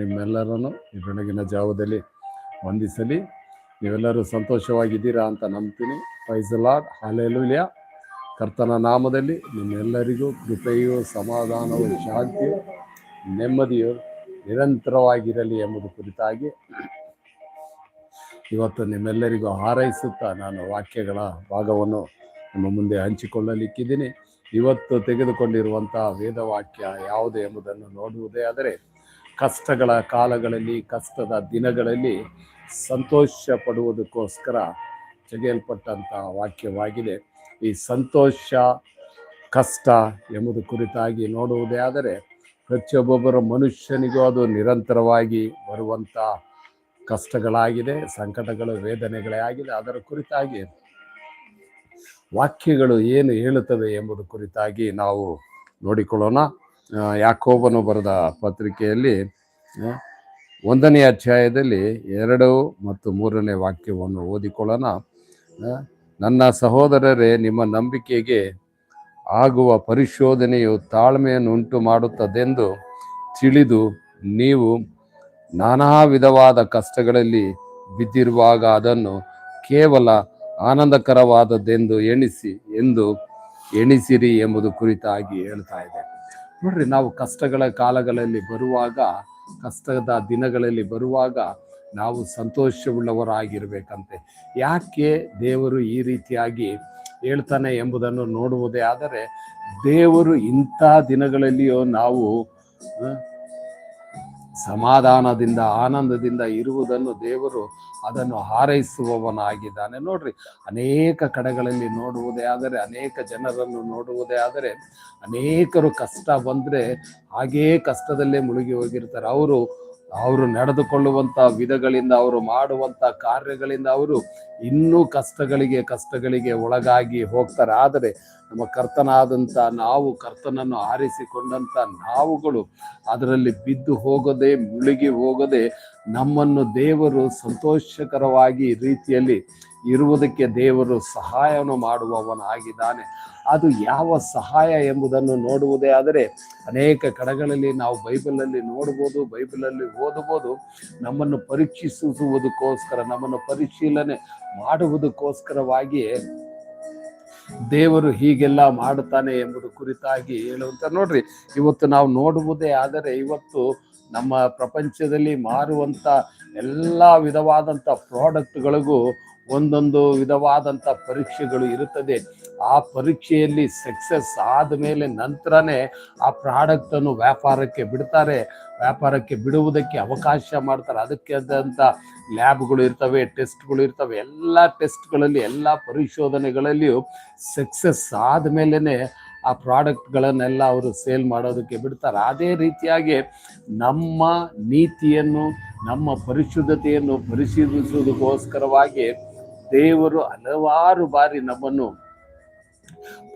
ನಿಮ್ಮೆಲ್ಲರನ್ನು ಈ ಬೆಳಗಿನ ಜಾವದಲ್ಲಿ ವಂದಿಸಲಿ. ನೀವೆಲ್ಲರೂ ಸಂತೋಷವಾಗಿದ್ದೀರಾ ಅಂತ ನಂಬ್ತೀನಿ. ಫೈಸಲಾಡ್ ಹಾಲೆಲುಲ್ಯ ಕರ್ತನ ನಾಮದಲ್ಲಿ ನಿಮ್ಮೆಲ್ಲರಿಗೂ ಕೃಪೆಯು, ಸಮಾಧಾನವು, ಶಾಂತಿಯು, ನೆಮ್ಮದಿಯು ನಿರಂತರವಾಗಿರಲಿ ಎಂಬುದು ಕುರಿತಾಗಿ ಇವತ್ತು ನಿಮ್ಮೆಲ್ಲರಿಗೂ ಹಾರೈಸುತ್ತಾ ನಾನು ವಾಕ್ಯಗಳ ಭಾಗವನ್ನು ನಿಮ್ಮ ಮುಂದೆ ಹಂಚಿಕೊಳ್ಳಲಿಕ್ಕಿದ್ದೀನಿ. ಇವತ್ತು ತೆಗೆದುಕೊಂಡಿರುವಂಥ ವೇದವಾಕ್ಯ ಯಾವುದು ಎಂಬುದನ್ನು ನೋಡುವುದೇ ಆದರೆ ಕಷ್ಟಗಳ ಕಾಲಗಳಲ್ಲಿ, ಕಷ್ಟದ ದಿನಗಳಲ್ಲಿ ಸಂತೋಷ ಪಡುವುದಕ್ಕೋಸ್ಕರ ತೆಗೆಯಲ್ಪಟ್ಟಂಥ ವಾಕ್ಯವಾಗಿದೆ. ಈ ಸಂತೋಷ, ಕಷ್ಟ ಎಂಬುದು ಕುರಿತಾಗಿ ನೋಡುವುದೇ ಆದರೆ ಪ್ರತಿಯೊಬ್ಬೊಬ್ಬರ ಮನುಷ್ಯನಿಗೂ ಅದು ನಿರಂತರವಾಗಿ ಬರುವಂಥ ಕಷ್ಟಗಳಾಗಿದೆ, ಸಂಕಟಗಳು, ವೇದನೆಗಳೇ ಆಗಿದೆ. ಅದರ ಕುರಿತಾಗಿ ವಾಕ್ಯಗಳು ಏನು ಹೇಳುತ್ತವೆ ಎಂಬುದು ಕುರಿತಾಗಿ ನಾವು ನೋಡಿಕೊಳ್ಳೋಣ. ಯಾಕೋಬನು ಬರೆದ ಪತ್ರಿಕೆಯಲ್ಲಿ ಒಂದನೇ ಅಧ್ಯಾಯದಲ್ಲಿ ಎರಡು ಮತ್ತು ಮೂರನೇ ವಾಕ್ಯವನ್ನು ಓದಿಕೊಳ್ಳೋಣ. ನನ್ನ ಸಹೋದರರೇ, ನಿಮ್ಮ ನಂಬಿಕೆಗೆ ಆಗುವ ಪರಿಶೋಧನೆಯು ತಾಳ್ಮೆಯನ್ನು ಉಂಟು ಮಾಡುತ್ತದೆಂದು ತಿಳಿದು ನೀವು ನಾನಾ ವಿಧವಾದ ಕಷ್ಟಗಳಲ್ಲಿ ಬಿದ್ದಿರುವಾಗ ಅದನ್ನು ಕೇವಲ ಆನಂದಕರವಾದದ್ದೆಂದು ಎಣಿಸಿ, ಎಂದು ಎಣಿಸಿರಿ ಎಂಬುದು ಕುರಿತಾಗಿ ಹೇಳ್ತಾ ಇದೆ ನೋಡ್ರಿ, ನಾವು ಕಷ್ಟಗಳ ಕಾಲಗಳಲ್ಲಿ ಬರುವಾಗ, ಕಷ್ಟದ ದಿನಗಳಲ್ಲಿ ಬರುವಾಗ ನಾವು ಸಂತೋಷವುಳ್ಳವರಾಗಿರ್ಬೇಕಂತೆ. ಯಾಕೆ ದೇವರು ಈ ರೀತಿಯಾಗಿ ಹೇಳ್ತಾನೆ ಎಂಬುದನ್ನು ನೋಡುವುದೇ ಆದರೆ, ದೇವರು ಇಂಥ ದಿನಗಳಲ್ಲಿಯೂ ನಾವು ಸಮಾಧಾನದಿಂದ, ಆನಂದದಿಂದ ಇರುವುದನ್ನು ದೇವರು ಅದನ್ನು ಹಾರೈಸುವವನಾಗಿದ್ದಾನೆ. ನೋಡ್ರಿ, ಅನೇಕ ಕಡೆಗಳಲ್ಲಿ ನೋಡುವುದೇ ಆದರೆ, ಅನೇಕ ಜನರನ್ನು ನೋಡುವುದೇ ಆದರೆ, ಅನೇಕರು ಕಷ್ಟ ಬಂದರೆ ಹಾಗೇ ಕಷ್ಟದಲ್ಲೇ ಮುಳುಗಿ ಹೋಗಿರ್ತಾರೆ. ಅವರು ಅವರು ನಡೆದುಕೊಳ್ಳುವಂತ ವಿಧಗಳಿಂದ, ಅವರು ಮಾಡುವಂತ ಕಾರ್ಯಗಳಿಂದ ಅವರು ಇನ್ನೂ ಕಷ್ಟಗಳಿಗೆ ಕಷ್ಟಗಳಿಗೆ ಒಳಗಾಗಿ ಹೋಗ್ತಾರೆ. ಆದರೆ ನಮ್ಮ ಕರ್ತನಾದಂಥ ನಾವು, ಕರ್ತನನ್ನು ಆರಿಸಿಕೊಂಡಂತ ನಾವುಗಳು ಅದರಲ್ಲಿ ಬಿದ್ದು ಹೋಗದೆ, ಮುಳುಗಿ ಹೋಗದೆ, ನಮ್ಮನ್ನು ದೇವರು ಸಂತೋಷಕರವಾಗಿ ರೀತಿಯಲ್ಲಿ ಇರುವುದಕ್ಕೆ ದೇವರು ಸಹಾಯವನ್ನು ಮಾಡುವವನಾಗಿದ್ದಾನೆ. ಅದು ಯಾವ ಸಹಾಯ ಎಂಬುದನ್ನು ನೋಡುವುದೇ ಆದರೆ ಅನೇಕ ಕಡೆಗಳಲ್ಲಿ ನಾವು ಬೈಬಲಲ್ಲಿ ನೋಡ್ಬೋದು, ಬೈಬಲಲ್ಲಿ ಓದಬಹುದು ನಮ್ಮನ್ನು ಪರೀಕ್ಷಿಸುವುದಕ್ಕೋಸ್ಕರ, ನಮ್ಮನ್ನು ಪರಿಶೀಲನೆ ಮಾಡುವುದಕ್ಕೋಸ್ಕರವಾಗಿ ದೇವರು ಹೀಗೆಲ್ಲ ಮಾಡುತ್ತಾನೆ ಎಂಬುದು ಕುರಿತಾಗಿ ಹೇಳುವಂತ ನೋಡ್ರಿ. ಇವತ್ತು ನಾವು ನೋಡುವುದೇ ಆದರೆ ಇವತ್ತು ನಮ್ಮ ಪ್ರಪಂಚದಲ್ಲಿ ಮಾರುವಂತ ಎಲ್ಲ ವಿಧವಾದಂಥ ಪ್ರಾಡಕ್ಟ್ಗಳಿಗೂ ಒಂದೊಂದು ವಿಧವಾದಂಥ ಪರೀಕ್ಷೆಗಳು ಇರುತ್ತದೆ. ಆ ಪರೀಕ್ಷೆಯಲ್ಲಿ ಸಕ್ಸಸ್ ಆದ ಮೇಲೆ ನಂತರನೇ ಆ ಪ್ರಾಡಕ್ಟ್ ಅನ್ನು ವ್ಯಾಪಾರಕ್ಕೆ ಬಿಡ್ತಾರೆ. ವ್ಯಾಪಾರಕ್ಕೆ ಬಿಡುವುದಕ್ಕೆ ಅವಕಾಶ ಮಾಡ್ತಾರೆ. ಅದಕ್ಕೆ ಆದಂಥ ಲ್ಯಾಬ್ಗಳು ಇರ್ತವೆ ಟೆಸ್ಟ್ಗಳು ಇರ್ತವೆ. ಎಲ್ಲ ಟೆಸ್ಟ್ಗಳಲ್ಲಿ ಎಲ್ಲ ಪರಿಶೋಧನೆಗಳಲ್ಲಿಯೂ ಸಕ್ಸಸ್ ಆದ ಮೇಲೇ ಆ ಪ್ರಾಡಕ್ಟ್ಗಳನ್ನೆಲ್ಲ ಅವರು ಸೇಲ್ ಮಾಡೋದಕ್ಕೆ ಬಿಡ್ತಾರೆ. ಅದೇ ರೀತಿಯಾಗಿ ನಮ್ಮ ನೀತಿಯನ್ನು, ನಮ್ಮ ಪರಿಶುದ್ಧತೆಯನ್ನು ಪರಿಶೀಲಿಸುವುದಕ್ಕೋಸ್ಕರವಾಗಿ ದೇವರು ಹಲವಾರು ಬಾರಿ ನಮ್ಮನ್ನು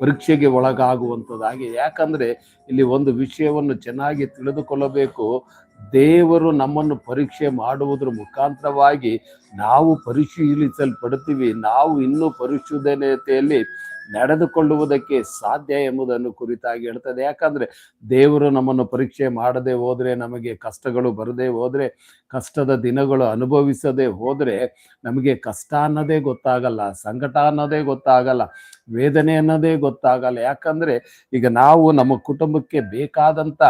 ಪರೀಕ್ಷೆಗೆ ಒಳಗಾಗುವಂಥದ್ದಾಗಿ. ಯಾಕಂದರೆ ಇಲ್ಲಿ ಒಂದು ವಿಷಯವನ್ನು ಚೆನ್ನಾಗಿ ತಿಳಿದುಕೊಳ್ಳಬೇಕು. ದೇವರು ನಮ್ಮನ್ನು ಪರೀಕ್ಷೆ ಮಾಡುವುದರ ಮುಖಾಂತರವಾಗಿ ನಾವು ಪರಿಶೀಲಿಸಲ್ಪಡ್ತೀವಿ. ನಾವು ಇನ್ನೂ ಪರಿಶುದ್ಧತೆಯಲ್ಲಿ ನಡೆದುಕೊಳ್ಳುವುದಕ್ಕೆ ಸಾಧ್ಯ ಎಂಬುದನ್ನು ಕುರಿತಾಗಿ ಹೇಳ್ತದೆ. ಯಾಕಂದ್ರೆ ದೇವರು ನಮ್ಮನ್ನು ಪರೀಕ್ಷೆ ಮಾಡದೆ ಹೋದ್ರೆ, ನಮಗೆ ಕಷ್ಟಗಳು ಬರದೇ ಹೋದ್ರೆ, ಕಷ್ಟದ ದಿನಗಳು ಅನುಭವಿಸದೆ ಹೋದ್ರೆ ನಮಗೆ ಕಷ್ಟ ಅನ್ನೋದೇ ಗೊತ್ತಾಗಲ್ಲ, ಸಂಕಟ ಅನ್ನೋದೇ ಗೊತ್ತಾಗಲ್ಲ, ವೇದನೆ ಅನ್ನೋದೇ ಯಾಕಂದ್ರೆ ಈಗ ನಾವು ನಮ್ಮ ಕುಟುಂಬಕ್ಕೆ ಬೇಕಾದಂತ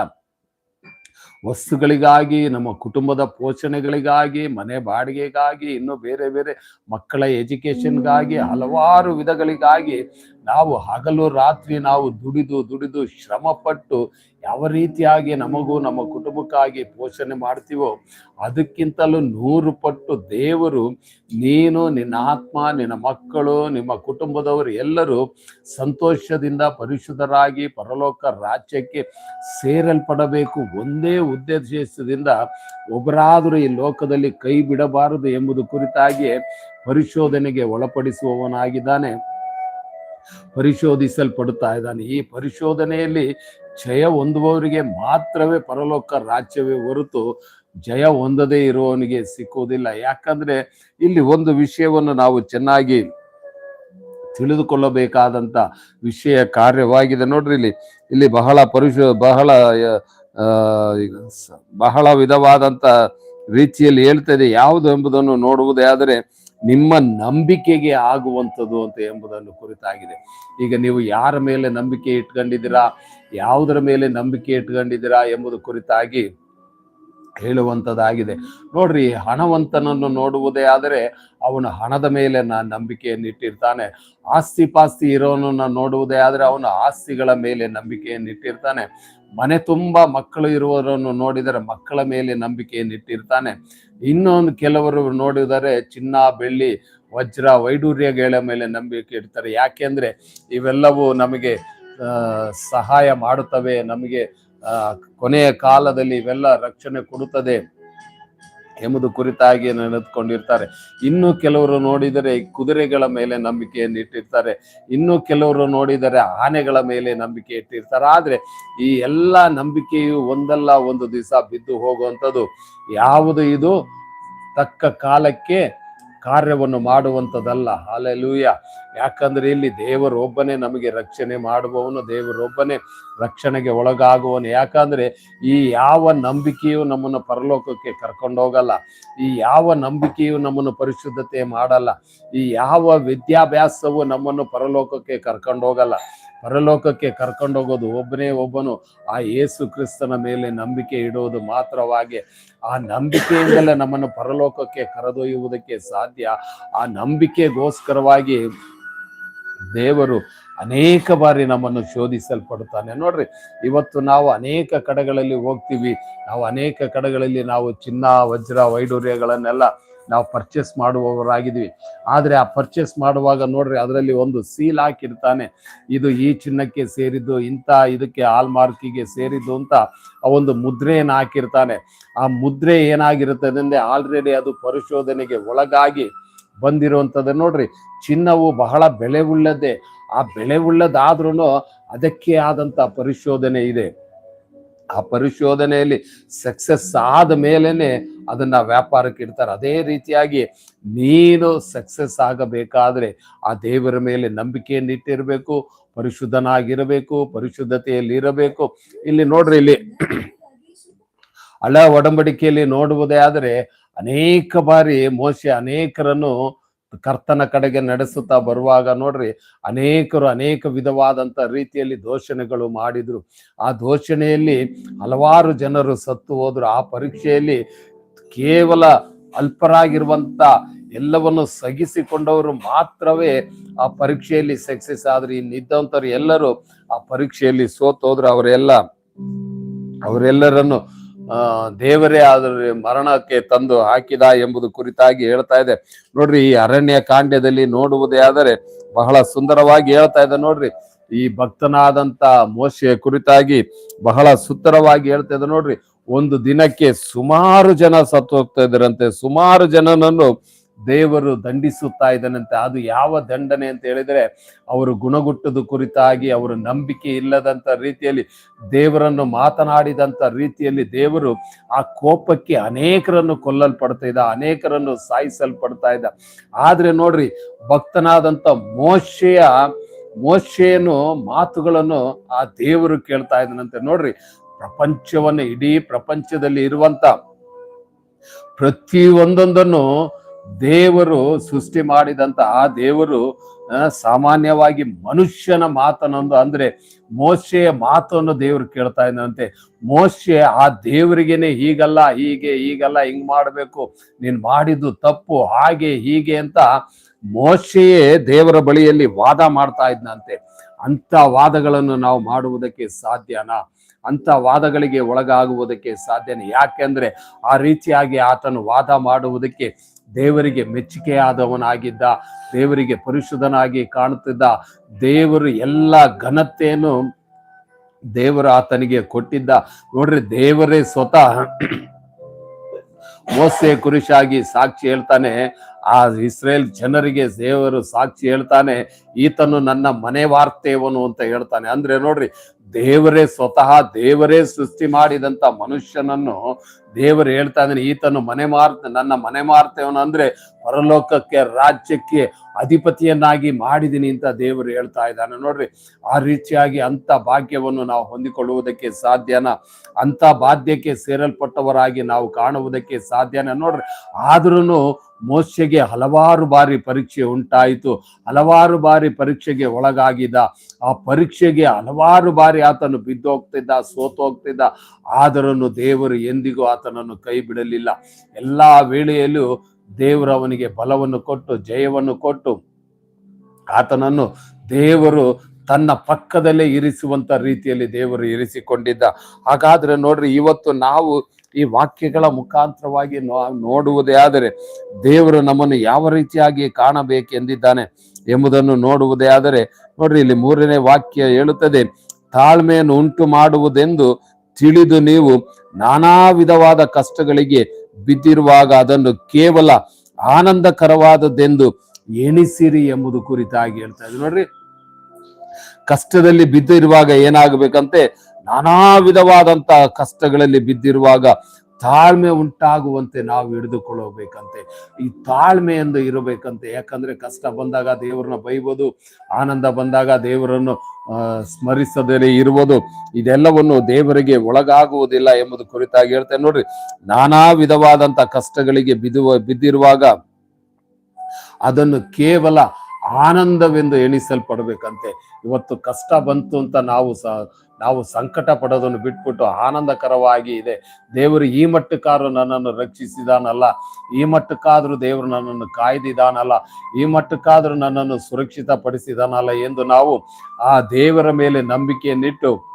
ವಸ್ತುಗಳಿಗಾಗಿ ನಮ್ಮ ಕುಟುಂಬದ ಪೋಷಣೆಗಳಿಗಾಗಿ ಮನೆ ಬಾಡಿಗೆಗಾಗಿ ಇನ್ನು ಬೇರೆ ಬೇರೆ ಮಕ್ಕಳ ಎಜುಕೇಶನ್ಗಾಗಿ ಹಲವಾರು ವಿಧಗಳಿಗಾಗಿ ನಾವು ಹಗಲು ರಾತ್ರಿ ನಾವು ದುಡಿದು ದುಡಿದು ಶ್ರಮಪಟ್ಟು ಯಾವ ರೀತಿಯಾಗಿ ನಮಗೂ ನಮ್ಮ ಕುಟುಂಬಕ್ಕಾಗಿ ಪೋಷಣೆ ಮಾಡ್ತೀವೋ ಅದಕ್ಕಿಂತಲೂ ನೂರು ಪಟ್ಟು ದೇವರು, ನೀನು, ನಿನ್ನ ಆತ್ಮ, ನಿನ್ನ ಮಕ್ಕಳು, ನಿಮ್ಮ ಕುಟುಂಬದವರು ಎಲ್ಲರೂ ಸಂತೋಷದಿಂದ ಪರಿಶುದ್ಧರಾಗಿ ಪರಲೋಕ ರಾಜ್ಯಕ್ಕೆ ಸೇರಲ್ಪಡಬೇಕು. ಒಂದೇ ಉದ್ದೇಶದಿಂದ ಒಬ್ಬರಾದರೂ ಈ ಲೋಕದಲ್ಲಿ ಕೈ ಬಿಡಬಾರದು ಎಂಬುದು ಕುರಿತಾಗಿ ಪರಿಶೋಧನೆಗೆ ಒಳಪಡಿಸುವವನಾಗಿದ್ದಾನೆ, ಪರಿಶೋಧಿಸಲ್ಪಡುತ್ತಾ ಇದ್ದಾನೆ. ಈ ಪರಿಶೋಧನೆಯಲ್ಲಿ ಜಯ ಹೊಂದುವವರಿಗೆ ಮಾತ್ರವೇ ಪರಲೋಕ ರಾಜ್ಯವೇ ಹೊರತು ಜಯ ಹೊಂದದೇ ಇರುವವನಿಗೆ ಸಿಕ್ಕುವುದಿಲ್ಲ. ಯಾಕಂದ್ರೆ ಇಲ್ಲಿ ಒಂದು ವಿಷಯವನ್ನು ನಾವು ಚೆನ್ನಾಗಿ ತಿಳಿದುಕೊಳ್ಳಬೇಕಾದಂತ ವಿಷಯ ಕಾರ್ಯವಾಗಿದೆ. ನೋಡ್ರಿ ಇಲ್ಲಿ ಇಲ್ಲಿ ಬಹಳ ಪರಿಶು, ಬಹಳ ಬಹಳ ವಿಧವಾದಂತ ರೀತಿಯಲ್ಲಿ ಹೇಳ್ತದೆ ಯಾವುದು ಎಂಬುದನ್ನು ನೋಡುವುದೇ ಆದರೆ ನಿಮ್ಮ ನಂಬಿಕೆಗೆ ಆಗುವಂಥದ್ದು ಅಂತ ಎಂಬುದನ್ನು ಕುರಿತಾಗಿದೆ. ಈಗ ನೀವು ಯಾರ ಮೇಲೆ ನಂಬಿಕೆ ಇಟ್ಕೊಂಡಿದ್ದೀರಾ? ಯಾವುದರ ಮೇಲೆ ನಂಬಿಕೆ ಇಟ್ಕೊಂಡಿದ್ದೀರಾ ಎಂಬುದು ಕುರಿತಾಗಿ ಹೇಳುವಂಥದ್ದಾಗಿದೆ ನೋಡ್ರಿ, ಹಣವಂತನನ್ನು ನೋಡುವುದೇ ಆದರೆ ಅವನು ಹಣದ ಮೇಲೆ ನಾನು ನಂಬಿಕೆಯನ್ನು ಇಟ್ಟಿರ್ತಾನೆ. ಆಸ್ತಿ ಪಾಸ್ತಿ ಇರೋನನ್ನ ನೋಡುವುದೇ ಆದರೆ ಅವನು ಆಸ್ತಿಗಳ ಮೇಲೆ ನಂಬಿಕೆಯನ್ನು ಇಟ್ಟಿರ್ತಾನೆ. ಮನೆ ತುಂಬ ಮಕ್ಕಳು ಇರುವವರನ್ನು ನೋಡಿದರೆ ಮಕ್ಕಳ ಮೇಲೆ ನಂಬಿಕೆಯನ್ನು ಇಟ್ಟಿರ್ತಾನೆ. ಇನ್ನೊಂದು ಕೆಲವರು ನೋಡಿದರೆ ಚಿನ್ನ, ಬೆಳ್ಳಿ, ವಜ್ರ ವೈಡೂರ್ಯಗಳ ಮೇಲೆ ನಂಬಿಕೆ ಇಡ್ತಾರೆ. ಯಾಕೆಂದ್ರೆ ಇವೆಲ್ಲವೂ ನಮಗೆ ಸಹಾಯ ಮಾಡುತ್ತವೆ. ನಮಗೆ ಕೊನೆಯ ಕಾಲದಲ್ಲಿ ಇವೆಲ್ಲ ರಕ್ಷಣೆ ಕೊಡುತ್ತದೆ ಎಂಬುದು ಕುರಿತಾಗಿ ನೆನೆದುಕೊಂಡಿರ್ತಾರೆ. ಇನ್ನು ಕೆಲವರು ನೋಡಿದರೆ ಕುದುರೆಗಳ ಮೇಲೆ ನಂಬಿಕೆಯನ್ನು ಇಟ್ಟಿರ್ತಾರೆ. ಇನ್ನು ಕೆಲವರು ನೋಡಿದರೆ ಆನೆಗಳ ಮೇಲೆ ನಂಬಿಕೆ ಇಟ್ಟಿರ್ತಾರೆ. ಆದ್ರೆ ಈ ಎಲ್ಲ ನಂಬಿಕೆಯು ಒಂದಲ್ಲ, ಒಂದು ದಿವಸ ಬಿದ್ದು ಹೋಗುವಂಥದ್ದು. ಯಾವುದು ಇದು? ತಕ್ಕ ಕಾಲಕ್ಕೆ ಕಾರ್ಯವನ್ನು ಮಾಡುವಂಥದ್ದಲ್ಲ. ಅಲೆಲೂಯ ಯಾಕಂದ್ರೆ ಇಲ್ಲಿ ದೇವರೊಬ್ಬನೇ ನಮಗೆ ರಕ್ಷಣೆ ಮಾಡುವವನು, ದೇವರೊಬ್ಬನೇ ರಕ್ಷಣೆಗೆ ಒಳಗಾಗುವವನು. ಯಾಕಂದ್ರೆ ಈ ಯಾವ ನಂಬಿಕೆಯು ನಮ್ಮನ್ನು ಪರಲೋಕಕ್ಕೆ ಕರ್ಕೊಂಡೋಗಲ್ಲ. ಈ ಯಾವ ನಂಬಿಕೆಯು ನಮ್ಮನ್ನು ಪರಿಶುದ್ಧತೆ ಮಾಡಲ್ಲ. ಈ ಯಾವ ವಿದ್ಯಾಭ್ಯಾಸವು ನಮ್ಮನ್ನು ಪರಲೋಕಕ್ಕೆ ಕರ್ಕೊಂಡೋಗಲ್ಲ. ಪರಲೋಕಕ್ಕೆ ಕರ್ಕೊಂಡೋಗೋದು ಒಬ್ಬನೇ ಒಬ್ಬನು ಆ ಯೇಸು ಕ್ರಿಸ್ತನ ಮೇಲೆ ನಂಬಿಕೆ ಇಡುವುದು ಮಾತ್ರವಾಗಿ. ಆ ನಂಬಿಕೆಯಿಂದಲೇ ನಮ್ಮನ್ನು ಪರಲೋಕಕ್ಕೆ ಕರೆದೊಯ್ಯುವುದಕ್ಕೆ ಸಾಧ್ಯ. ಆ ನಂಬಿಕೆಗೋಸ್ಕರವಾಗಿ ದೇವರು ಅನೇಕ ಬಾರಿ ನಮ್ಮನ್ನು ಶೋಧಿಸಲ್ಪಡುತ್ತಾನೆ. ನೋಡ್ರಿ, ಇವತ್ತು ನಾವು ಅನೇಕ ಕಡೆಗಳಲ್ಲಿ ಹೋಗ್ತೀವಿ. ನಾವು ಅನೇಕ ಕಡೆಗಳಲ್ಲಿ ನಾವು ಚಿನ್ನ, ವಜ್ರ ವೈಡೂರ್ಯಗಳನ್ನೆಲ್ಲ ನಾವು ಪರ್ಚೇಸ್ ಮಾಡುವವರಾಗಿದ್ವಿ. ಆದರೆ ಆ ಪರ್ಚೇಸ್ ಮಾಡುವಾಗ ನೋಡ್ರಿ ಅದರಲ್ಲಿ ಒಂದು ಸೀಲ್ ಹಾಕಿರ್ತಾನೆ. ಇದು ಈ ಚಿನ್ನಕ್ಕೆ ಸೇರಿದ್ದು, ಇಂಥ ಇದಕ್ಕೆ ಆಲ್ ಮಾರ್ಕಿಗೆ ಸೇರಿದ್ದು ಅಂತ ಆ ಒಂದು ಮುದ್ರೆಯನ್ನು ಹಾಕಿರ್ತಾನೆ. ಆ ಮುದ್ರೆ ಏನಾಗಿರುತ್ತದೆ ಅಂದರೆ ಆಲ್ರೆಡಿ ಅದು ಪರಿಶೋಧನೆಗೆ ಒಳಗಾಗಿ ಬಂದಿರುವಂಥದ್ದು ನೋಡ್ರಿ. ಚಿನ್ನವು ಬಹಳ ಬೆಲೆ ಉಳ್ಳದ್ದೇ. ಆ ಬೆಲೆ ಉಳ್ಳದಾದ್ರೂ ಅದಕ್ಕೆ ಆದಂಥ ಪರಿಶೋಧನೆ ಇದೆ. ಆ ಪರಿಶೋಧನೆಯಲ್ಲಿ ಸಕ್ಸಸ್ ಆದ ಮೇಲೇನೆ ಅದನ್ನ ವ್ಯಾಪಾರಕ್ಕೆ ಇಡ್ತಾರೆ. ಅದೇ ರೀತಿಯಾಗಿ ನೀನು ಸಕ್ಸಸ್ ಆಗಬೇಕಾದ್ರೆ ಆ ದೇವರ ಮೇಲೆ ನಂಬಿಕೆಯನ್ನು ಇಟ್ಟಿರಬೇಕು, ಪರಿಶುದ್ಧನಾಗಿರಬೇಕು, ಪರಿಶುದ್ಧತೆಯಲ್ಲಿ ಇರಬೇಕು. ಇಲ್ಲಿ ನೋಡ್ರಿ, ಇಲ್ಲಿ ಹಳ ಒಡಂಬಡಿಕೆಯಲ್ಲಿ ನೋಡುವುದೇ ಆದರೆ ಅನೇಕ ಬಾರಿ ಮೋಶೆ ಅನೇಕರನ್ನು ಕರ್ತನ ಕಡೆಗೆ ನಡೆಸುತ್ತಾ ಬರುವಾಗ ನೋಡ್ರಿ ಅನೇಕರು ಅನೇಕ ವಿಧವಾದಂತ ರೀತಿಯಲ್ಲಿ ದೋಷಣೆಗಳು ಮಾಡಿದ್ರು. ಆ ದೋಷಣೆಯಲ್ಲಿ ಹಲವಾರು ಜನರು ಸತ್ತು ಹೋದ್ರು. ಆ ಪರೀಕ್ಷೆಯಲ್ಲಿ ಕೇವಲ ಅಲ್ಪರಾಗಿರುವಂತ ಎಲ್ಲವನ್ನು ಸಗಿಸಿಕೊಂಡವರು ಮಾತ್ರವೇ ಆ ಪರೀಕ್ಷೆಯಲ್ಲಿ ಸಕ್ಸಸ್ ಆದ್ರೆ. ಇನ್ನಿದ್ದಂಥವ್ರು ಎಲ್ಲರೂ ಆ ಪರೀಕ್ಷೆಯಲ್ಲಿ ಸೋತೋದ್ರು. ಅವರೆಲ್ಲ, ಅವರೆಲ್ಲರನ್ನು ದೇವರೇ ಆದರೆ ಮರಣಕ್ಕೆ ತಂದು ಹಾಕಿದ ಎಂಬುದು ಕುರಿತಾಗಿ ಹೇಳ್ತಾ ಇದೆ. ನೋಡ್ರಿ, ಈ ಅರಣ್ಯ ಕಾಂಡ್ಯದಲ್ಲಿ ನೋಡುವುದೇ ಆದರೆ ಬಹಳ ಸುಂದರವಾಗಿ ಹೇಳ್ತಾ ಇದೆ ನೋಡ್ರಿ. ಈ ಭಕ್ತನಾದಂತ ಮೋಶೆಯ ಕುರಿತಾಗಿ ಬಹಳ ಸುಂದರವಾಗಿ ಹೇಳ್ತಾ ಇದೆ ನೋಡ್ರಿ. ಒಂದು ದಿನಕ್ಕೆ ಸುಮಾರು ಜನ ಸತ್ತು ಹೋಗ್ತಾ ಇದ್ರಂತೆ ಸುಮಾರು ಜನನನ್ನು ದೇವರು ದಂಡಿಸುತ್ತಾ ಇದ್ದಾನಂತೆ. ಅದು ಯಾವ ದಂಡನೆ ಅಂತ ಹೇಳಿದರೆ ಅವರು ಗುಣಗುಟ್ಟದ ಕುರಿತಾಗಿ ಅವರ ನಂಬಿಕೆ ಇಲ್ಲದಂಥ ರೀತಿಯಲ್ಲಿ ದೇವರನ್ನು ಮಾತನಾಡಿದಂತ ರೀತಿಯಲ್ಲಿ ದೇವರು ಆ ಕೋಪಕ್ಕೆ ಅನೇಕರನ್ನು ಕೊಲ್ಲಲ್ಪಡ್ತಾ ಇದ್ದ, ಅನೇಕರನ್ನು ಸಾಯಿಸಲ್ಪಡ್ತಾ ಇದ್ದ. ಆದ್ರೆ ನೋಡ್ರಿ, ಭಕ್ತನಾದಂಥ ಮೋಶೆಯ, ಮೋಶೆಯನ್ನು ಮಾತುಗಳನ್ನು ಆ ದೇವರು ಕೇಳ್ತಾ ಇದ್ದಾನಂತೆ. ನೋಡ್ರಿ, ಪ್ರಪಂಚವನ್ನು, ಇಡೀ ಪ್ರಪಂಚದಲ್ಲಿ ಇರುವಂತ ಪ್ರತಿ ಒಂದೊಂದನ್ನು ದೇವರು ಸೃಷ್ಟಿ ಮಾಡಿದಂತ ಆ ದೇವರು ಸಾಮಾನ್ಯವಾಗಿ ಮನುಷ್ಯನ ಮಾತನೊಂದು ಅಂದ್ರೆ ಮೋಶೆಯ ಮಾತನ್ನು ದೇವರು ಕೇಳ್ತಾ ಇದ್ದಂತೆ. ಮೋಶೆ ಆ ದೇವರಿಗೇನೆ ಹೀಗಲ್ಲ, ಹೀಗೆ, ಹೀಗಲ್ಲ, ಹಿಂಗ್ ಮಾಡಬೇಕು, ನೀನ್ ಮಾಡಿದ್ದು ತಪ್ಪು, ಹಾಗೆ, ಹೀಗೆ ಅಂತ ಮೋಶೆಯೇ ದೇವರ ಬಳಿಯಲ್ಲಿ ವಾದ ಮಾಡ್ತಾ ಇದ್ದಂತೆ. ಅಂತ ವಾದಗಳನ್ನು ನಾವು ಮಾಡುವುದಕ್ಕೆ ಸಾಧ್ಯನಾ? ಅಂತ ವಾದಗಳಿಗೆ ಒಳಗಾಗುವುದಕ್ಕೆ ಸಾಧ್ಯನೇ? ಯಾಕೆಂದ್ರೆ ಆ ರೀತಿಯಾಗಿ ಆತನು ವಾದ ಮಾಡುವುದಕ್ಕೆ ದೇವರಿಗೆ ಮೆಚ್ಚುಗೆಯಾದವನಾಗಿದ್ದ ದೇವರಿಗೆ ಪರಿಶುದ್ಧನಾಗಿ ಕಾಣುತ್ತಿದ್ದ, ದೇವರು ಎಲ್ಲ ಘನತೆಯನ್ನು ದೇವರು ಆತನಿಗೆ ಕೊಟ್ಟಿದ್ದ. ನೋಡ್ರಿ, ದೇವರೇ ಸ್ವತಃ ಮೋಸೆ ಕುರುಷಾಗಿ ಸಾಕ್ಷಿ ಹೇಳ್ತಾನೆ. ಆ ಇಸ್ರೇಲ್ ಜನರಿಗೆ ದೇವರು ಸಾಕ್ಷಿ ಹೇಳ್ತಾನೆ. ಈತನು ನನ್ನ ಮನೆ ವಾರ್ತೆಯವನು ಅಂತ ಹೇಳ್ತಾನೆ. ಅಂದ್ರೆ ನೋಡ್ರಿ, ದೇವರೇ ಸ್ವತಃ ದೇವರೇ ಸೃಷ್ಟಿ ಮಾಡಿದಂತ ಮನುಷ್ಯನನ್ನು ದೇವರು ಹೇಳ್ತಾ ಇದ್ದಾನೆ, ಈತನು ಮನೆ ಮಾರ್ತ, ನನ್ನ ಮನೆ ಮಾರ್ತೇವನು ಅಂದ್ರೆ ಪರಲೋಕಕ್ಕೆ, ರಾಜ್ಯಕ್ಕೆ ಅಧಿಪತಿಯನ್ನಾಗಿ ಮಾಡಿದೀನಿ ಅಂತ ದೇವರು ಹೇಳ್ತಾ ಇದ್ದಾನೆ. ನೋಡ್ರಿ, ಆ ರೀತಿಯಾಗಿ ಅಂತ ಭಾಗ್ಯವನ್ನು ನಾವು ಹೊಂದಿಕೊಳ್ಳುವುದಕ್ಕೆ ಸಾಧ್ಯನ? ಅಂತ ಬಾಧ್ಯಕ್ಕೆ ಸೇರಲ್ಪಟ್ಟವರಾಗಿ ನಾವು ಕಾಣುವುದಕ್ಕೆ ಸಾಧ್ಯನ? ನೋಡ್ರಿ ಆದ್ರೂ ಮೋಸ್ಯಗೆ ಹಲವಾರು ಬಾರಿ ಪರೀಕ್ಷೆ ಉಂಟಾಯಿತು. ಹಲವಾರು ಬಾರಿ ಪರೀಕ್ಷೆಗೆ ಒಳಗಾಗಿದ್ದ. ಆ ಪರೀಕ್ಷೆಗೆ ಹಲವಾರು ಬಾರಿ ಆತನು ಬಿದ್ದೋಗ್ತಿದ್ದ, ಸೋತೋಗ್ತಿದ್ದ. ಆದರೂ ದೇವರು ಎಂದಿಗೂ ಆತನನ್ನು ಕೈ ಬಿಡಲಿಲ್ಲ. ಎಲ್ಲಾ ವೇಳೆಯಲ್ಲೂ ದೇವರು ಅವನಿಗೆ ಬಲವನ್ನು ಕೊಟ್ಟು, ಜಯವನ್ನು ಕೊಟ್ಟು ಆತನನ್ನು ದೇವರು ತನ್ನ ಪಕ್ಕದಲ್ಲೇ ಇರಿಸುವಂತ ರೀತಿಯಲ್ಲಿ ದೇವರು ಇರಿಸಿಕೊಂಡಿದ್ದ. ಹಾಗಾದ್ರೆ ನೋಡ್ರಿ, ಇವತ್ತು ನಾವು ಈ ವಾಕ್ಯಗಳ ಮುಖಾಂತರವಾಗಿ ನೋಡುವುದೇ ಆದರೆ ದೇವರು ನಮ್ಮನ್ನು ಯಾವ ರೀತಿಯಾಗಿ ಕಾಣಬೇಕೆಂದಿದ್ದಾನೆ ಎಂಬುದನ್ನು ನೋಡುವುದೇ ಆದರೆ ನೋಡ್ರಿ, ಇಲ್ಲಿ ಮೂರನೇ ವಾಕ್ಯ ಹೇಳುತ್ತದೆ, ತಾಳ್ಮೆಯನ್ನು ಉಂಟು ಮಾಡುವುದೆಂದು ತಿಳಿದು ನೀವು ನಾನಾ ವಿಧವಾದ ಕಷ್ಟಗಳಿಗೆ ಬಿದ್ದಿರುವಾಗ ಅದನ್ನು ಕೇವಲ ಆನಂದಕರವಾದದ್ದೆಂದು ಎಣಿಸಿರಿ ಎಂಬುದು ಕುರಿತಾಗಿ ಹೇಳ್ತಾ ಇದೆ ನೋಡ್ರಿ, ಕಷ್ಟದಲ್ಲಿ ಬಿದ್ದಿರುವಾಗ ಏನಾಗಬೇಕಂತೆ? ನಾನಾ ವಿಧವಾದಂತಹ ಕಷ್ಟಗಳಲ್ಲಿ ಬಿದ್ದಿರುವಾಗ ತಾಳ್ಮೆ ಉಂಟಾಗುವಂತೆ ನಾವು ಹಿಡಿದುಕೊಳ್ಳಬೇಕಂತೆ. ಈ ತಾಳ್ಮೆಯಿಂದ ಇರಬೇಕಂತೆ. ಯಾಕಂದ್ರೆ ಕಷ್ಟ ಬಂದಾಗ ದೇವರನ್ನ ಬೈಬೋದು, ಆನಂದ ಬಂದಾಗ ದೇವರನ್ನು ಸ್ಮರಿಸದೇ ಇರುವುದು ಇದೆಲ್ಲವನ್ನು ದೇವರಿಗೆ ಒಳಗಾಗುವುದಿಲ್ಲ ಎಂಬುದು ಕುರಿತಾಗಿ ಹೇಳ್ತೇನೆ. ನೋಡ್ರಿ, ನಾನಾ ವಿಧವಾದಂತ ಕಷ್ಟಗಳಿಗೆ ಬಿದ್ದುವ ಬಿದ್ದಿರುವಾಗ ಅದನ್ನು ಕೇವಲ ಆನಂದವೆಂದು ಎಣಿಸಲ್ಪಡಬೇಕಂತೆ. ಇವತ್ತು ಕಷ್ಟ ಬಂತು ಅಂತ ನಾವು ಸ ನಾವು ಸಂಕಟ ಪಡೋದನ್ನು ಬಿಟ್ಬಿಟ್ಟು ಆನಂದಕರವಾಗಿ ಇದೆ. ದೇವರು ಈ ಮಟ್ಟಕ್ಕಾದ್ರೂ ನನ್ನನ್ನು ರಕ್ಷಿಸಿದಾನಲ್ಲ. ಈ ಮಟ್ಟಕ್ಕಾದ್ರೂ ದೇವರು ನನ್ನನ್ನು ಕಾಯ್ದಿದಾನಲ್ಲ. ಈ ಮಟ್ಟಕ್ಕಾದ್ರೂ ನನ್ನನ್ನು ಸುರಕ್ಷಿತಪಡಿಸಿದಾನಲ್ಲ ಎಂದು ನಾವು ಆ ದೇವರ ಮೇಲೆ ನಂಬಿಕೆಯನ್ನಿಟ್ಟು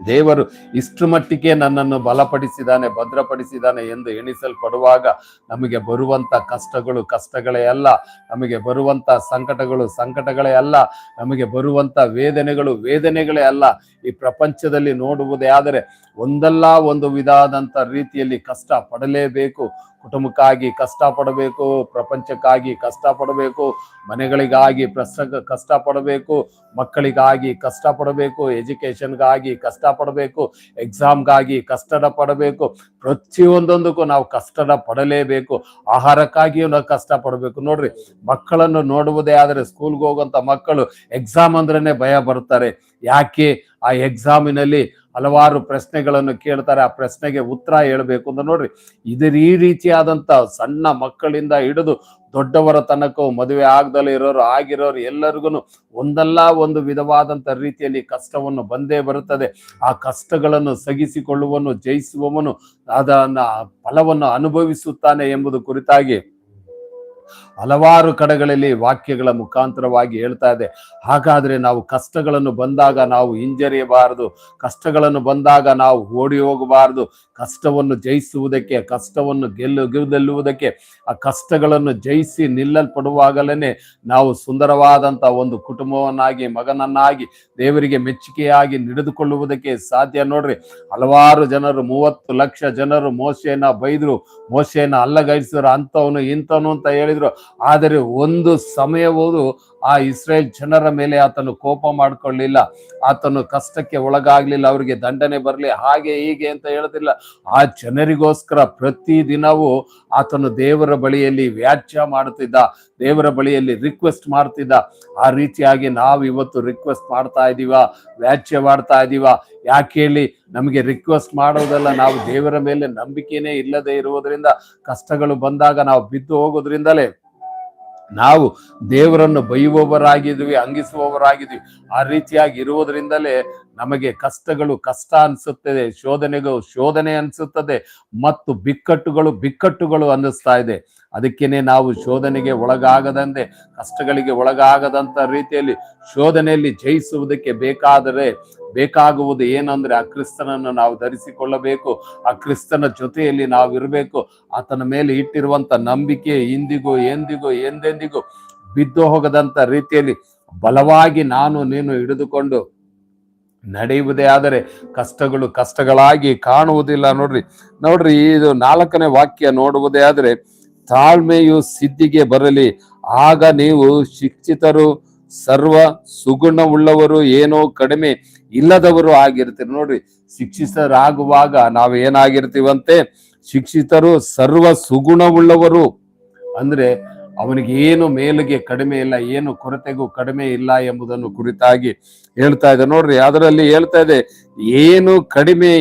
ದೇವರು ಇಷ್ಟು ಮಟ್ಟಿಗೆ ನನ್ನನ್ನು ಬಲಪಡಿಸಿದಾನೆ ಭದ್ರಪಡಿಸಿದಾನೆ ಎಂದು ಎಣಿಸಲ್ಪಡುವಾಗ ನಮಗೆ ಬರುವಂತ ಕಷ್ಟಗಳು ಕಷ್ಟಗಳೇ ಅಲ್ಲ, ನಮಗೆ ಬರುವಂತ ಸಂಕಟಗಳು ಸಂಕಟಗಳೇ ಅಲ್ಲ, ನಮಗೆ ಬರುವಂತ ವೇದನೆಗಳು ವೇದನೆಗಳೇ ಅಲ್ಲ. ಈ ಪ್ರಪಂಚದಲ್ಲಿ ನೋಡುವುದೇ ಆದರೆ ಒಂದಲ್ಲ ಒಂದು ವಿಧಾದಂಥ ರೀತಿಯಲ್ಲಿ ಕಷ್ಟ ಪಡಲೇಬೇಕು ಕುಟುಂಬಕ್ಕಾಗಿ ಕಷ್ಟಪಡಬೇಕು, ಪ್ರಪಂಚಕ್ಕಾಗಿ ಕಷ್ಟಪಡಬೇಕು, ಮನೆಗಳಿಗಾಗಿ ಪ್ರಸಂಗ ಕಷ್ಟಪಡಬೇಕು, ಮಕ್ಕಳಿಗಾಗಿ ಕಷ್ಟಪಡಬೇಕು, ಎಜುಕೇಷನ್ಗಾಗಿ ಕಷ್ಟಪಡಬೇಕು ಕಷ್ಟ ಪಡಬೇಕು ಎಕ್ಸಾಮ್ಗಾಗಿ ಕಷ್ಟದ ಪಡಬೇಕು, ಪ್ರತಿಯೊಂದೊಂದಕ್ಕೂ ನಾವು ಕಷ್ಟದ ಪಡಲೇಬೇಕು, ಆಹಾರಕ್ಕಾಗಿಯೂ ನಾವು ಕಷ್ಟಪಡಬೇಕು. ನೋಡ್ರಿ, ಮಕ್ಕಳನ್ನು ನೋಡುವುದೇ ಆದರೆ ಸ್ಕೂಲ್ಗೆ ಹೋಗುವಂಥ ಮಕ್ಕಳು ಎಕ್ಸಾಮ್ ಅಂದ್ರೇ ಭಯ ಬರ್ತಾರೆ ಯಾಕೆ? ಆ ಎಕ್ಸಾಮಿನಲ್ಲಿ ಹಲವಾರು ಪ್ರಶ್ನೆಗಳನ್ನು ಕೇಳ್ತಾರೆ, ಆ ಪ್ರಶ್ನೆಗೆ ಉತ್ತರ ಹೇಳಬೇಕು ಅಂತ ನೋಡ್ರಿ. ಇದ್ರ ಈ ರೀತಿಯಾದಂತ ಸಣ್ಣ ಮಕ್ಕಳಿಂದ ಹಿಡಿದು ದೊಡ್ಡವರ ತನಕ ಮದುವೆ ಆಗದಲ್ಲೇ ಇರೋರು, ಆಗಿರೋರು ಎಲ್ಲರಿಗೂ ಒಂದಲ್ಲ ಒಂದು ವಿಧವಾದಂತ ರೀತಿಯಲ್ಲಿ ಕಷ್ಟವನ್ನು ಬಂದೇ ಬರುತ್ತದೆ. ಆ ಕಷ್ಟಗಳನ್ನು ಸಗಿಸಿಕೊಳ್ಳುವನು ಜಯಿಸುವವನು ಅದನ್ನ ಫಲವನ್ನು ಅನುಭವಿಸುತ್ತಾನೆ ಎಂಬುದು ಕುರಿತಾಗಿ ಹಲವಾರು ಕಡೆಗಳಲ್ಲಿ ವಾಕ್ಯಗಳ ಮುಖಾಂತರವಾಗಿ ಹೇಳ್ತಾ ಇದೆ. ಹಾಗಾದರೆ ನಾವು ಕಷ್ಟಗಳನ್ನು ಬಂದಾಗ ನಾವು ಹಿಂಜರಿಯಬಾರದು. ಕಷ್ಟಗಳನ್ನು ಬಂದಾಗ ನಾವು ಓಡಿ ಹೋಗಬಾರದು. ಕಷ್ಟವನ್ನು ಜಯಿಸುವುದಕ್ಕೆ, ಕಷ್ಟವನ್ನು ಗೆಲ್ಲು ಗೆಲ್ಲುವುದಕ್ಕೆ ಆ ಕಷ್ಟಗಳನ್ನು ಜಯಿಸಿ ನಿಲ್ಲಲ್ಪಡುವಾಗಲೇ ನಾವು ಸುಂದರವಾದಂಥ ಒಂದು ಕುಟುಂಬವನ್ನಾಗಿ, ಮಗನನ್ನಾಗಿ, ದೇವರಿಗೆ ಮೆಚ್ಚುಗೆಯಾಗಿ ನಡೆದುಕೊಳ್ಳುವುದಕ್ಕೆ ಸಾಧ್ಯ ನೋಡ್ರಿ. ಹಲವಾರು ಜನರು, ಮೂವತ್ತು ಲಕ್ಷ ಜನರು ಮೋಸೆಯನ್ನ ಬೈದರು. ಮೋಸೆಯನ್ನ ಅಲ್ಲಗೈಸಿದ್ರು, ಅಂಥವನು ಇಂಥವನು ಅಂತ ಹೇಳಿದ್ರು. ಆದರೆ ಒಂದು ಸಮಯವೂ ಆ ಇಸ್ರೇಲ್ ಜನರ ಮೇಲೆ ಆತನು ಕೋಪ ಮಾಡ್ಕೊಳ್ಳಿಲ್ಲ. ಆತನು ಕಷ್ಟಕ್ಕೆ ಒಳಗಾಗ್ಲಿಲ್ಲ, ಅವರಿಗೆ ದಂಡನೆ ಬರಲಿ, ಹಾಗೆ ಹೀಗೆ ಅಂತ ಹೇಳೋದಿಲ್ಲ ಆ ಜನರಿಗೋಸ್ಕರ ಪ್ರತಿ ದಿನವೂ ಆತನು ದೇವರ ಬಳಿಯಲ್ಲಿ ವ್ಯಾಜ್ಯ ಮಾಡುತ್ತಿದ್ದ, ದೇವರ ಬಳಿಯಲ್ಲಿ ರಿಕ್ವೆಸ್ಟ್ ಮಾಡ್ತಿದ್ದ. ಆ ರೀತಿಯಾಗಿ ನಾವು ಇವತ್ತು ರಿಕ್ವೆಸ್ಟ್ ಮಾಡ್ತಾ ಇದೀವ ವ್ಯಾಜ್ಯ ಮಾಡ್ತಾ ಇದೀವ ಯಾಕೆ ಹೇಳಿ, ನಮಗೆ ರಿಕ್ವೆಸ್ಟ್ ಮಾಡೋದಲ್ಲ, ನಾವು ದೇವರ ಮೇಲೆ ನಂಬಿಕೆನೇ ಇಲ್ಲದೆ ಇರುವುದರಿಂದ, ಕಷ್ಟಗಳು ಬಂದಾಗ ನಾವು ಬಿದ್ದು ಹೋಗೋದ್ರಿಂದಲೇ ನಾವು ದೇವರನ್ನು ಬೈಯುವವರಾಗಿದ್ವಿ ಅಂಗಿಸುವವರಾಗಿದ್ವಿ ಆ ರೀತಿಯಾಗಿ ಇರುವುದರಿಂದಲೇ ನಮಗೆ ಕಷ್ಟಗಳು ಕಷ್ಟ ಅನಿಸುತ್ತದೆ, ಶೋಧನೆಗಳು ಶೋಧನೆ ಅನಿಸುತ್ತದೆ, ಮತ್ತು ಬಿಕ್ಕಟ್ಟುಗಳು ಬಿಕ್ಕಟ್ಟುಗಳು ಅನ್ನಿಸ್ತಾ ಇದೆ. ಅದಕ್ಕೇನೆ ನಾವು ಶೋಧನೆಗೆ ಒಳಗಾಗದಂತೆ, ಕಷ್ಟಗಳಿಗೆ ಒಳಗಾಗದಂತ ರೀತಿಯಲ್ಲಿ ಶೋಧನೆಯಲ್ಲಿ ಜಯಿಸುವುದಕ್ಕೆ ಬೇಕಾದರೆ, ಬೇಕಾಗುವುದು ಏನಂದ್ರೆ ಆ ಕ್ರಿಸ್ತನನ್ನು ನಾವು ಧರಿಸಿಕೊಳ್ಳಬೇಕು, ಆ ಕ್ರಿಸ್ತನ ಜೊತೆಯಲ್ಲಿ ನಾವು ಇರಬೇಕು ಆತನ ಮೇಲೆ ಇಟ್ಟಿರುವಂಥ ನಂಬಿಕೆ ಇಂದಿಗೂ ಎಂದಿಗೂ ಎಂದೆಂದಿಗೂ ಬಿದ್ದು ಹೋಗದಂತ ರೀತಿಯಲ್ಲಿ ಬಲವಾಗಿ ನಾನು ನೀನು ಹಿಡಿದುಕೊಂಡು ನಡೆಯುವುದೇ ಆದರೆ ಕಷ್ಟಗಳು ಕಷ್ಟಗಳಾಗಿ ಕಾಣುವುದಿಲ್ಲ. ನೋಡ್ರಿ ನೋಡ್ರಿ, ಇದು ನಾಲ್ಕನೇ ವಾಕ್ಯ ನೋಡುವುದೇ ಆದರೆ, ತಾಳ್ಮೆಯು ಸಿದ್ಧಿಗೆ ಬರಲಿ. ಆಗ ನೀವು ಶಿಕ್ಷಿತರು, ಸರ್ವ ಸುಗುಣವುಳ್ಳವರು, ಏನೋ ಕಡಿಮೆ ಇಲ್ಲದವರು ಆಗಿರ್ತೀರಿ. ನೋಡ್ರಿ, ಶಿಕ್ಷಿತರಾಗುವಾಗ ನಾವು ಏನಾಗಿರ್ತೀವಂತೆ? ಶಿಕ್ಷಿತರು ಸರ್ವ ಸುಗುಣವುಳ್ಳವರು. ಅಂದ್ರೆ ಅವನಿಗೆ ಏನು ಮೇಲಿಗೆ ಕಡಿಮೆ ಇಲ್ಲ, ಏನು ಕೊರತೆಗೂ ಕಡಿಮೆ ಇಲ್ಲ ಎಂಬುದನ್ನು ಕುರಿತಾಗಿ ಹೇಳ್ತಾ ಇದೆ. ನೋಡ್ರಿ, ಅದರಲ್ಲಿ ಹೇಳ್ತಾ ಇದೆ, ಏನು ಕಡಿಮೆ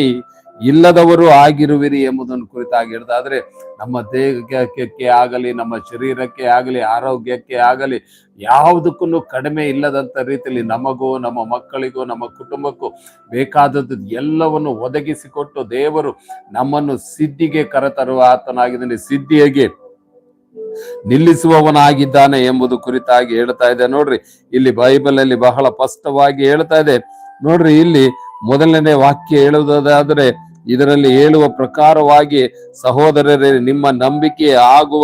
ಇಲ್ಲದವರು ಆಗಿರುವಿರಿ ಎಂಬುದನ್ನು ಕುರಿತಾಗಿ ಹೇಳ್ತಾದ್ರೆ ನಮ್ಮ ದೇಹಕ್ಕೆ ಆಗಲಿ, ನಮ್ಮ ಶರೀರಕ್ಕೆ ಆಗಲಿ, ಆರೋಗ್ಯಕ್ಕೆ ಆಗಲಿ, ಯಾವುದಕ್ಕೂ ಕಡಿಮೆ ಇಲ್ಲದಂತ ರೀತಿಯಲ್ಲಿ ನಮಗೂ, ನಮ್ಮ ಮಕ್ಕಳಿಗೂ, ನಮ್ಮ ಕುಟುಂಬಕ್ಕೂ ಬೇಕಾದದ್ದು ಎಲ್ಲವನ್ನು ಒದಗಿಸಿಕೊಟ್ಟು ದೇವರು ನಮ್ಮನ್ನು ಸಿದ್ಧಿಗೆ ಕರೆತರುವ ಆತನಾಗಿದ್ದಾನೆ. ಸಿದ್ಧಿಗೆ ನಿಲ್ಲಿಸುವವನಾಗಿದ್ದಾನೆ ಎಂಬುದು ಕುರಿತಾಗಿ ಹೇಳ್ತಾ ಇದೆ. ನೋಡ್ರಿ, ಇಲ್ಲಿ ಬೈಬಲ್ ಅಲ್ಲಿ ಬಹಳ ಸ್ಪಷ್ಟವಾಗಿ ಹೇಳ್ತಾ ಇದೆ. ನೋಡ್ರಿ, ಇಲ್ಲಿ ಮೊದಲನೇ ವಾಕ್ಯ ಹೇಳುವುದಾದ್ರೆ, ಇದರಲ್ಲಿ ಹೇಳುವ ಪ್ರಕಾರವಾಗಿ, ಸಹೋದರರೇ, ನಿಮ್ಮ ನಂಬಿಕೆ ಆಗುವ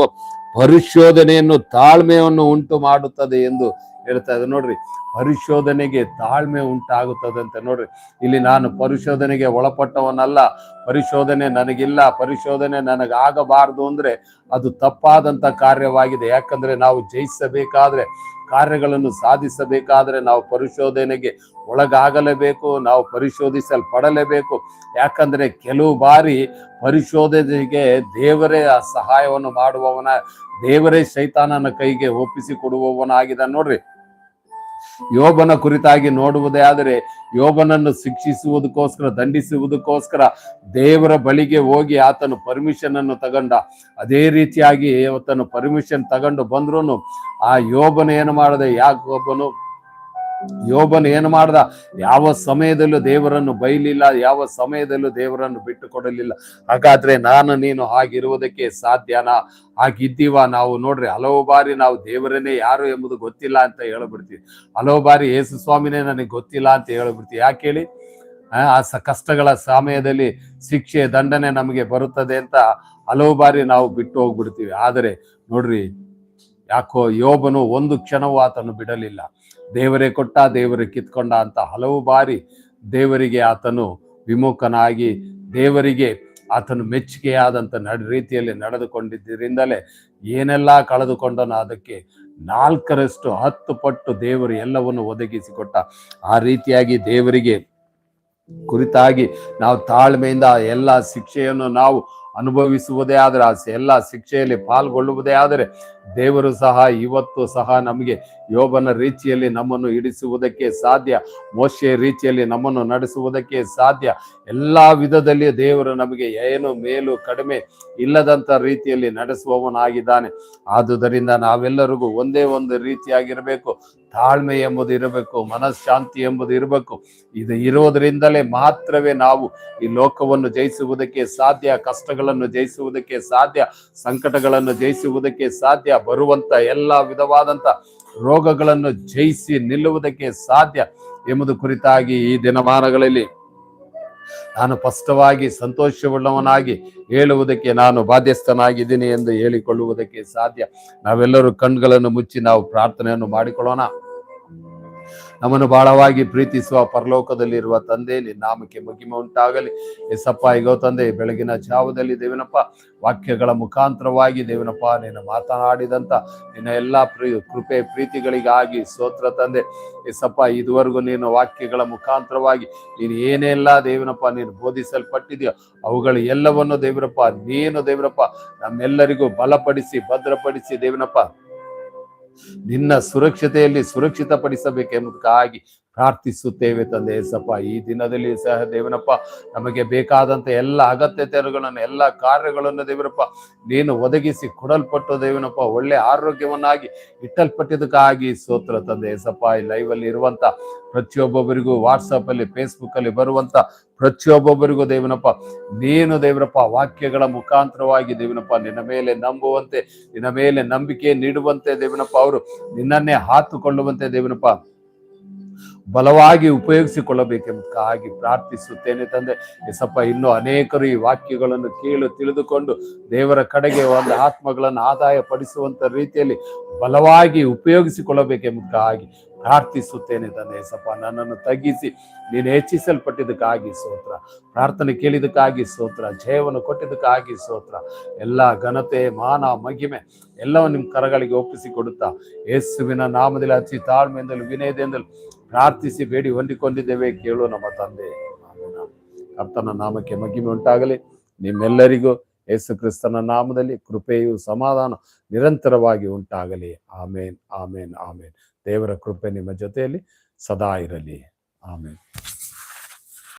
ಪರಿಶೋಧನೆಯನ್ನು ತಾಳ್ಮೆಯನ್ನು ಉಂಟು ಮಾಡುತ್ತದೆ ಎಂದು ಹೇಳ್ತಾ ಇದೆ ನೋಡ್ರಿ, ಪರಿಶೋಧನೆಗೆ ತಾಳ್ಮೆ ಉಂಟಾಗುತ್ತದೆ ಅಂತ ನೋಡ್ರಿ. ಇಲ್ಲಿ ನಾನು ಪರಿಶೋಧನೆಗೆ ಒಳಪಟ್ಟವನಲ್ಲ, ಪರಿಶೋಧನೆ ನನಗಿಲ್ಲ, ಪರಿಶೋಧನೆ ನನಗಾಗಬಾರದು ಅಂದ್ರೆ ಅದು ತಪ್ಪಾದಂತ ಕಾರ್ಯವಾಗಿದೆ. ಯಾಕಂದ್ರೆ ನಾವು ಜಯಿಸಬೇಕಾದ್ರೆ ಕಾರ್ಯಗಳನ್ನು ಸಾಧಿಸಬೇಕಾದ್ರೆ ನಾವು ಪರಿಶೋಧನೆಗೆ ಒಳಗಾಗಲೇಬೇಕು, ನಾವು ಪರಿಶೋಧಿಸಲ್ಪಡಲೇಬೇಕು. ಯಾಕಂದ್ರೆ ಕೆಲವು ಬಾರಿ ಪರಿಶೋಧನೆಗೆ ದೇವರೇ ಆ ಸಹಾಯವನ್ನು ಮಾಡುವವನ, ದೇವರೇ ಶೈತಾನನ ಕೈಗೆ ಒಪ್ಪಿಸಿ ಕೊಡುವವನಾಗಿದ ನೋಡ್ರಿ. ಯೋಬನ ಕುರಿತಾಗಿ ನೋಡುವುದೇ ಆದರೆ ಯೋಬನನ್ನು ಶಿಕ್ಷಿಸುವುದಕ್ಕೋಸ್ಕರ, ದಂಡಿಸುವುದಕ್ಕೋಸ್ಕರ ದೇವರ ಬಳಿಗೆ ಹೋಗಿ ಆತನು ಪರ್ಮಿಷನ್ ಅನ್ನು ತಗೊಂಡ. ಅದೇ ರೀತಿಯಾಗಿ ಆತನು ಪರ್ಮಿಷನ್ ತಗೊಂಡು ಬಂದ್ರು ಆ ಯೋಬನ ಏನು ಮಾಡದೆ ಯಾಕೊಬ್ಬನು ಯೋಬನು ಏನು ಮಾಡ್ದ? ಯಾವ ಸಮಯದಲ್ಲೂ ದೇವರನ್ನು ಬೈಲಿಲ್ಲ, ಯಾವ ಸಮಯದಲ್ಲೂ ದೇವರನ್ನು ಬಿಟ್ಟು ಕೊಡಲಿಲ್ಲ ಹಾಗಾದ್ರೆ ನಾನು ನೀನು ಹಾಗಿರುವುದಕ್ಕೆ ಸಾಧ್ಯನಾ? ಹಾಗಿದ್ದೀವ? ನಾವು ನೋಡ್ರಿ, ಹಲವು ಬಾರಿ ನಾವು ದೇವರನ್ನೇ ಯಾರು ಎಂಬುದು ಗೊತ್ತಿಲ್ಲ ಅಂತ ಹೇಳ್ಬಿಡ್ತೀವಿ. ಹಲವು ಬಾರಿ ಯೇಸು ಸ್ವಾಮಿನೇ ನನಗೆ ಗೊತ್ತಿಲ್ಲ ಅಂತ ಹೇಳ್ಬಿಡ್ತೀವಿ. ಯಾಕೆ ಹೇಳಿ? ಆ ಕಷ್ಟಗಳ ಸಮಯದಲ್ಲಿ ಶಿಕ್ಷೆ ದಂಡನೆ ನಮಗೆ ಬರುತ್ತದೆ ಅಂತ ಹಲವು ಬಾರಿ ನಾವು ಬಿಟ್ಟು ಹೋಗ್ಬಿಡ್ತೀವಿ. ಆದರೆ ನೋಡ್ರಿ ಯಾಕೋ ಯೋಬನು ಒಂದು ಕ್ಷಣವೂ ಆತನು ಬಿಡಲಿಲ್ಲ. ದೇವರೇ ಕೊಟ್ಟ, ದೇವರೇ ಕಿತ್ಕೊಂಡ ಅಂತ ಹಲವು ಬಾರಿ ದೇವರಿಗೆ ಆತನು ವಿಮುಖನಾಗಿ, ದೇವರಿಗೆ ಆತನು ಮೆಚ್ಚುಗೆಯಾದಂಥ ನಡ, ರೀತಿಯಲ್ಲಿ ನಡೆದುಕೊಂಡಿದ್ದರಿಂದಲೇ ಏನೆಲ್ಲ ಕಳೆದುಕೊಂಡನೋ ಅದಕ್ಕೆ ನಾಲ್ಕರಷ್ಟು ಹತ್ತು ಪಟ್ಟು ದೇವರು ಎಲ್ಲವನ್ನು ಒದಗಿಸಿಕೊಟ್ಟ. ಆ ರೀತಿಯಾಗಿ ದೇವರಿಗೆ ಕುರಿತಾಗಿ ನಾವು ತಾಳ್ಮೆಯಿಂದ ಎಲ್ಲ ಶಿಕ್ಷೆಯನ್ನು ನಾವು ಅನುಭವಿಸುವುದೇ ಆದರೆ, ಆ ಎಲ್ಲ ಶಿಕ್ಷೆಯಲ್ಲಿ ಪಾಲ್ಗೊಳ್ಳುವುದೇ ಆದರೆ ದೇವರು ಸಹ ಇವತ್ತು ಸಹ ನಮಗೆ ಯೋಬನ ರೀತಿಯಲ್ಲಿ ನಮ್ಮನ್ನು ಇಡಿಸುವುದಕ್ಕೆ ಸಾಧ್ಯ. ಮೋಶೆಯ ರೀತಿಯಲ್ಲಿ ನಮ್ಮನ್ನು ನಡೆಸುವುದಕ್ಕೆ ಸಾಧ್ಯ. ಎಲ್ಲ ವಿಧದಲ್ಲಿ ದೇವರು ನಮಗೆ ಏನು ಮೇಲು ಕಡಿಮೆ ಇಲ್ಲದಂತ ರೀತಿಯಲ್ಲಿ ನಡೆಸುವವನಾಗಿದ್ದಾನೆ. ಆದುದರಿಂದ ನಾವೆಲ್ಲರಿಗೂ ಒಂದೇ ಒಂದು ರೀತಿಯಾಗಿರಬೇಕು. ತಾಳ್ಮೆ ಎಂಬುದು ಇರಬೇಕು, ಮನಃಶಾಂತಿ ಎಂಬುದು ಇರಬೇಕು. ಇದು ಇರೋದರಿಂದಲೇ ಮಾತ್ರವೇ ನಾವು ಈ ಲೋಕವನ್ನು ಜಯಿಸುವುದಕ್ಕೆ ಸಾಧ್ಯ, ಕಷ್ಟಗಳನ್ನು ಜಯಿಸುವುದಕ್ಕೆ ಸಾಧ್ಯ, ಸಂಕಟಗಳನ್ನು ಜಯಿಸುವುದಕ್ಕೆ ಸಾಧ್ಯ. ಬರುವಂತ ಎಲ್ಲ ವಿಧವಾದಂತ ರೋಗಗಳನ್ನು ಜಯಿಸಿ ನಿಲ್ಲುವುದಕ್ಕೆ ಸಾಧ್ಯ ಎಂಬುದು ಕುರಿತಾಗಿ ಈ ದಿನಮಾನಗಳಲ್ಲಿ ನಾನು ಸ್ಪಷ್ಟವಾಗಿ ಸಂತೋಷವುಳ್ಳವನಾಗಿ ಹೇಳುವುದಕ್ಕೆ ನಾನು ಬಾಧ್ಯಸ್ಥನಾಗಿದ್ದೀನಿ ಎಂದು ಹೇಳಿಕೊಳ್ಳುವುದಕ್ಕೆ ಸಾಧ್ಯ. ನಾವೆಲ್ಲರೂ ಕಣ್ಗಳನ್ನು ಮುಚ್ಚಿ ನಾವು ಪ್ರಾರ್ಥನೆಯನ್ನು ಮಾಡಿಕೊಳ್ಳೋಣ. ನಮ್ಮನ್ನು ಬಹಳವಾಗಿ ಪ್ರೀತಿಸುವ ಪರಲೋಕದಲ್ಲಿರುವ ತಂದೆ, ನಿನ್ನ ನಾಮಕ್ಕೆ ಮಹಿಮೆ ಉಂಟಾಗಲಿ. ಎಸಪ್ಪ ಈಗೋ ತಂದೆ, ಬೆಳಗಿನ ಜಾವದಲ್ಲಿ ದೇವನಪ್ಪ, ವಾಕ್ಯಗಳ ಮುಖಾಂತರವಾಗಿ ದೇವನಪ್ಪ ನೀನು ಮಾತನಾಡಿದಂತ ನಿನ್ನ ಎಲ್ಲ ಪ್ರೀ ಕೃಪೆ ಪ್ರೀತಿಗಳಿಗಾಗಿ ಸ್ತೋತ್ರ ತಂದೆ. ಎಸಪ್ಪ ಇದುವರೆಗೂ ನೀನು ವಾಕ್ಯಗಳ ಮುಖಾಂತರವಾಗಿ ನೀನು ಏನೆಲ್ಲ ದೇವನಪ್ಪ, ನೀನು ಬೋಧಿಸಲ್ಪಟ್ಟಿದೆಯೋ ಅವುಗಳು ಎಲ್ಲವನ್ನು ದೇವರಪ್ಪ ನೀನು ದೇವರಪ್ಪ ನಮ್ಮೆಲ್ಲರಿಗೂ ಬಲಪಡಿಸಿ, ಭದ್ರಪಡಿಸಿ ದೇವನಪ್ಪ. ನಿನ್ನ ಸುರಕ್ಷತೆಯಲ್ಲಿ ಸುರಕ್ಷಿತಪಡಿಸಬೇಕೆಂಬುದಕ್ಕಾಗಿ ಪ್ರಾರ್ಥಿಸುತ್ತೇವೆ ತಂದೆ ಸಪ್ಪ ಈ ದಿನದಲ್ಲಿ ಸಹ ದೇವನಪ್ಪ, ನಮಗೆ ಬೇಕಾದಂತ ಎಲ್ಲ ಅಗತ್ಯತೆಗಳನ್ನು ಎಲ್ಲ ಕಾರ್ಯಗಳನ್ನು ದೇವರಪ್ಪ, ನೀನು ಒದಗಿಸಿ ಕೊಡಲ್ಪಟ್ಟು ದೇವನಪ್ಪ, ಒಳ್ಳೆ ಆರೋಗ್ಯವನ್ನಾಗಿ ಇಟ್ಟಲ್ಪಟ್ಟಿದ್ದಕ್ಕಾಗಿ ಸ್ತೋತ್ರ ತಂದೆ ಸಪ್ಪ ಈ ಲೈವ್ ಅಲ್ಲಿ ಇರುವಂತ ಪ್ರತಿಯೊಬ್ಬೊಬ್ಬರಿಗೂ ವಾಟ್ಸಪ್ ಅಲ್ಲಿ ಫೇಸ್ಬುಕ್ ಅಲ್ಲಿ ಬರುವಂತ ಪ್ರತಿಯೊಬ್ಬೊಬ್ಬರಿಗೂ ದೇವನಪ್ಪ, ನೀನು ದೇವರಪ್ಪ, ವಾಕ್ಯಗಳ ಮುಖಾಂತರವಾಗಿ ದೇವನಪ್ಪ, ನಿನ್ನ ಮೇಲೆ ನಂಬುವಂತೆ, ನಿನ್ನ ಮೇಲೆ ನಂಬಿಕೆ ನೀಡುವಂತೆ ದೇವನಪ್ಪ, ಅವರು ನಿನ್ನನ್ನೇ ಹಾತುಕೊಳ್ಳುವಂತೆ ದೇವನಪ್ಪ. ಬಲವಾಗಿ ಉಪಯೋಗಿಸಿಕೊಳ್ಳಬೇಕೆಂಬುದಾಗಿ ಪ್ರಾರ್ಥಿಸುತ್ತೇನೆ ತಂದೆ. ಎಸಪ್ಪ ಇನ್ನೂ ಅನೇಕರು ಈ ವಾಕ್ಯಗಳನ್ನು ಕೇಳು ತಿಳಿದುಕೊಂಡು ದೇವರ ಕಡೆಗೆ ಒಂದು ಆತ್ಮಗಳನ್ನು ಆದಾಯ ಪಡಿಸುವಂತ ರೀತಿಯಲ್ಲಿ ಬಲವಾಗಿ ಉಪಯೋಗಿಸಿಕೊಳ್ಳಬೇಕೆಂಬುದಾಗಿ ಪ್ರಾರ್ಥಿಸುತ್ತೇನೆ ತಂದೆ. ಎಸಪ್ಪ ನನ್ನನ್ನು ತಗ್ಗಿಸಿ, ನೀನು ಹೆಚ್ಚಿಸಲ್ಪಟ್ಟಿದ್ದಕ್ಕಾಗಿ ಸೋತ್ರ ಪ್ರಾರ್ಥನೆ ಕೇಳಿದಕ್ಕಾಗಿ ಸೋತ್ರ ಜಯವನ್ನು ಕೊಟ್ಟಿದ್ದಕ್ಕಾಗಿ ಸೋತ್ರ ಎಲ್ಲ ಘನತೆ, ಮಾನ, ಮಹಿಮೆ ಎಲ್ಲವನ್ನು ನಿಮ್ಮ ಕರಗಳಿಗೆ ಒಪ್ಪಿಸಿ ಕೊಡುತ್ತಾ, ಯೇಸುವಿನ ನಾಮದಲ್ಲಿ ಅತಿ ತಾಳ್ಮೆಯಿಂದಲೂ ವಿನಯದಿಂದಲೂ ಪ್ರಾರ್ಥಿಸಿ ಬೇಡಿ ಹೊಂದಿಕೊಂಡಿದ್ದೇವೆ ಕೇಳು ನಮ್ಮ ತಂದೆ. ಕರ್ತನ ನಾಮಕ್ಕೆ ಮಗಿಮೆ ಉಂಟಾಗಲಿ. ನಿಮ್ಮೆಲ್ಲರಿಗೂ ಯೇಸು ಕ್ರಿಸ್ತನ ನಾಮದಲ್ಲಿ ಕೃಪೆಯು ಸಮಾಧಾನ ನಿರಂತರವಾಗಿ ಉಂಟಾಗಲಿ. ಆಮೇನ್ ಆಮೇನ್ ಆಮೇನ್. ದೇವರ ಕೃಪೆ ನಿಮ್ಮ ಜೊತೆಯಲ್ಲಿ ಸದಾ ಇರಲಿ. ಆಮೇನ್.